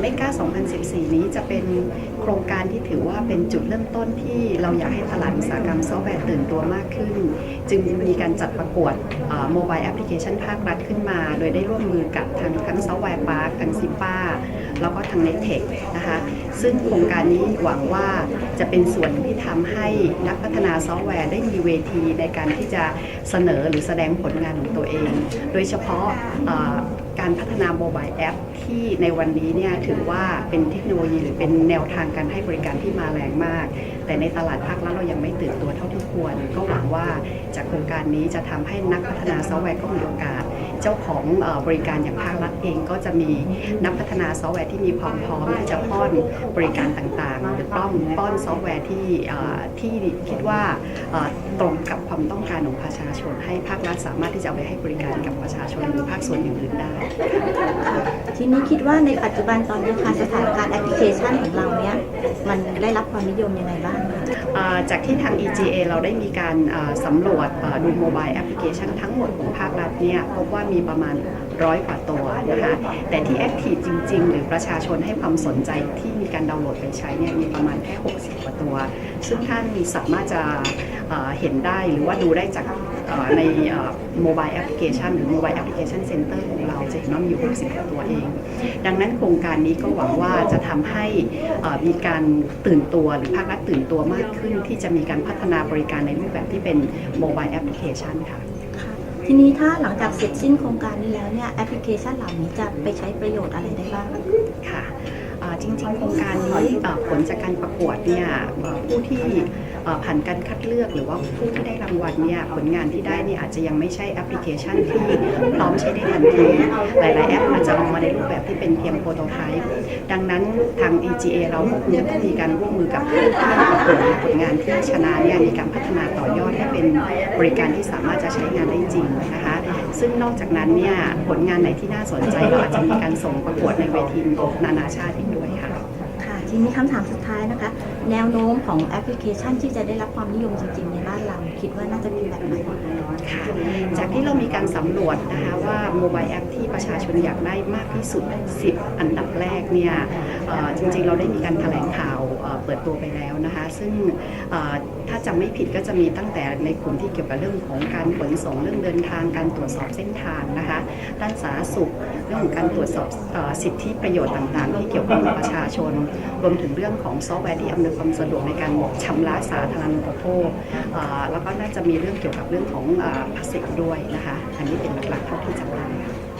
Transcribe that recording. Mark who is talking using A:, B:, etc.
A: เมกา2014 นี้จะเป็นโครงการที่ถือว่าเป็นจุดเริ่มต้นที่เราอยากให้ตลาดอุตสาหกรรมซอฟต์แวร์ตื่นตัวมากขึ้น จึงมีการจัดประกวดโมบายแอปพลิเคชันภาครัฐขึ้นมา โดยได้ร่วมมือกับทางทั้งซอฟต์แวร์พาร์คทางซิป้าแล้วก็ทางเน็ตเทคนะคะซึ่งโครงการนี้หวังว่าจะเป็นส่วนที่ทำให้นักพัฒนาซอฟต์แวร์ได้มีเวทีในการที่จะเสนอหรือแสดงผลงานของตัวเอง โดยเฉพาะ การพัฒนาโมบายแอปที่ในวันนี้เนี่ยถือว่าเป็นเทคโนโลยีหรือเป็นแนวทางการให้บริการที่มาแรงมาก แต่ในตลาดภาครัฐเรายังไม่ตื่นตัวเท่าที่ควร ก็หวังว่าจากโครงการนี้จะทำให้นักพัฒนาซอฟต์แวร์ก็มีโอกาส เจ้าของเออบริการอย่างภาครัฐเองก็จะมีนักพัฒนาซอฟต์แวร์ที่มีความพร้อมที่จะป้อนบริการต่างๆ หรือป้อนป้อนซอฟต์แวร์ที่เอ่อที่คิดว่าเอ่อตรงกับความต้องการของประชาชน ให้ภาครัฐสามารถที่จะเอาไปให้บริการกับประชาชนหรือภาคส่วนอื่นๆได้
B: ทีนี้คิดว่าในปัจจุบันตอนนี้ค่ะสถานการณ์แอปพลิเคชันของเราเนี้ยมันได้รับความนิยมยังไงบ้างคะ
A: อ่าจากที่ทาง EGA เราได้มีการอ่าสำรวจอ่าดูโมบายแอปพลิเคชันทั้งหมดของภาครัฐเนี่ยพบว่ามีประมาณร้อยกว่าตัวนะคะ แต่ที่แอคทีฟจริง ๆ หรือประชาชนให้ความสนใจที่มีการดาวน์โหลดไปใช้เนี่ยมีประมาณแค่ 60 กว่าตัว ซึ่งท่านสามารถจะเห็นได้หรือว่าดูได้จากในโมบายแอปพลิเคชันหรือโมบายแอปพลิเคชันเซ็นเตอร์ของเราจะเห็นว่ามีอยู่ 60 กว่าตัวเอง ดังนั้นโครงการนี้ก็หวังว่าจะทำให้มีการตื่นตัวหรือภาครัฐตื่นตัวมากขึ้น ที่จะมีการพัฒนาบริการในรูปแบบที่เป็นโมบายแอปพลิเคชันค่ะ
B: ทีนี้ถ้าหลังจากเสร็จสิ้นโครงการนี้แล้วเนี่ยแอปพลิเคชันเหล่านี้จะไปใช้ประโยชน์อะไรได้บ้าง
A: ค่ะอ่าจริงๆ โครงการนี้ผลจากการประกวดเนี่ยผู้ที่ ผ่านการคัดเลือกหรือว่าผู้ที่ได้รางวัลเนี่ยผลงานที่ได้เนี่ยอาจจะยังไม่ใช่แอปพลิเคชันที่พร้อมใช้ได้ทันทีหลาย ๆ แอปอาจจะออกมาในรูปแบบที่เป็นเพียงโปรโตไทป์ดังนั้นทาง EGA เราก็คงจะต้องมีการร่วมมือกับผู้ที่ประกวดหรือผลงานที่ชนะเนี่ยมีการพัฒนาต่อยอดให้เป็นบริการที่สามารถจะใช้งานได้จริงนะคะซึ่งนอกจากนั้นเนี่ยผลงานไหนที่น่าสนใจเราอาจจะมีการส่งประกวดในเวทีนานาชาติอีกด้วยค่ะ
B: ทีนี้คำถามสุดท้ายนะคะ แนวโน้มของแอปพลิเคชันที่จะได้รับความนิยมจริง ๆ ในบ้านเรา คิดว่าน่าจะเป็นแบบไหน
A: ค่ะจากที่เรามีการสำรวจนะคะว่าโมบายแอปที่ประชาชนอยากได้มากที่สุด 10 อันดับแรกเนี่ยจริงๆเราได้มีการแถลงข่าวเปิดตัวไปแล้วนะคะ ซึ่ง ถ้าจำไม่ผิดก็จะมีตั้งแต่ในกลุ่มที่เกี่ยวกับเรื่องของการขนส่งเรื่องเดินทางการตรวจสอบเส้นทางนะคะ ด้านสาธารณสุขเรื่องของการตรวจสอบอสิทธิประโยชน์ต่างๆ ที่เกี่ยวข้องกับประชาชน รวมถึงเรื่องของซอฟต์แวร์ที่อำนวยความสะดวกในการชำระสาธารณูปโภคแล้วก็น่าจะมีเรื่องเกี่ยวกับเรื่องของภาษีด้วยนะคะ อันนี้เป็นหลักๆเท่าที่จำได้ค่ะ